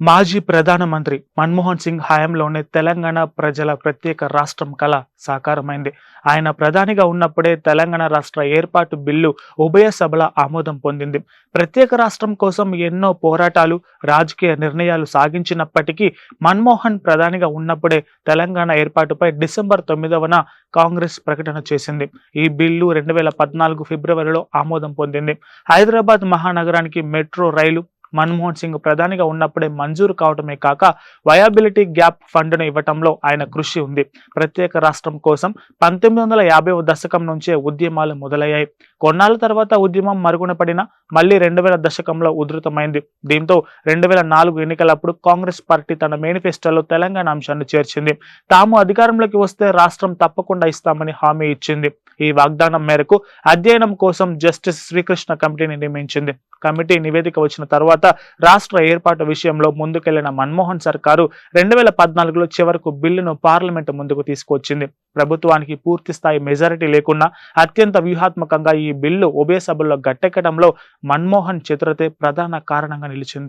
మాజీ ప్రధానమంత్రి మన్మోహన్ సింగ్ హయాంలోనే తెలంగాణ ప్రజల ప్రత్యేక రాష్ట్రం కళ సాకారమైంది. ఆయన ప్రధానిగా ఉన్నప్పుడే తెలంగాణ రాష్ట్ర ఏర్పాటు బిల్లు ఉభయ సభల ఆమోదం పొందింది. ప్రత్యేక రాష్ట్రం కోసం ఎన్నో పోరాటాలు రాజకీయ నిర్ణయాలు సాగించినప్పటికీ మన్మోహన్ ప్రధానిగా ఉన్నప్పుడే తెలంగాణ ఏర్పాటుపై డిసెంబర్ తొమ్మిదవన కాంగ్రెస్ ప్రకటన చేసింది. ఈ బిల్లు రెండు వేల పద్నాలుగు ఫిబ్రవరిలో ఆమోదం పొందింది. హైదరాబాద్ మహానగరానికి మెట్రో రైలు మన్మోహన్ సింగ్ ప్రధానిగా ఉన్నప్పుడే మంజూరు కావటమే కాక వయాబిలిటీ గ్యాప్ ఫండ్ను ఇవ్వటంలో ఆయన కృషి ఉంది. ప్రత్యేక రాష్ట్రం కోసం పంతొమ్మిది వందల యాభై దశకం నుంచే ఉద్యమాలు మొదలయ్యాయి. కొన్నాళ్ళ తర్వాత ఉద్యమం మరుగున పడిన మళ్ళీ రెండు వేల దశకంలో ఉధృతమైంది. దీంతో రెండు వేల నాలుగు ఎన్నికలప్పుడు కాంగ్రెస్ పార్టీ తన మేనిఫెస్టోలో తెలంగాణ అంశాన్ని చేర్చింది. తాము అధికారంలోకి వస్తే రాష్ట్రం తప్పకుండా ఇస్తామని హామీ ఇచ్చింది. ఈ వాగ్దానం మేరకు అధ్యయనం కోసం జస్టిస్ శ్రీకృష్ణ కమిటీని నియమించింది. కమిటీ నివేదిక వచ్చిన తర్వాత తర్వాత రాష్ట్ర ఏర్పాటు విషయంలో ముందుకెళ్ళిన మన్మోహన్ సర్కారు రెండు వేల పద్నాలుగులో చివరకు బిల్లును పార్లమెంటు ముందుకు తీసుకొచ్చింది ప్రభుత్వానికి పూర్తి స్థాయి మెజారిటీ లేకున్నా అత్యంత వ్యూహాత్మకంగా ఈ బిల్లు ఉభయ సభల్లో గట్టెక్కడంలో మన్మోహన్ చతురతే ప్రధాన కారణంగా నిలిచింది.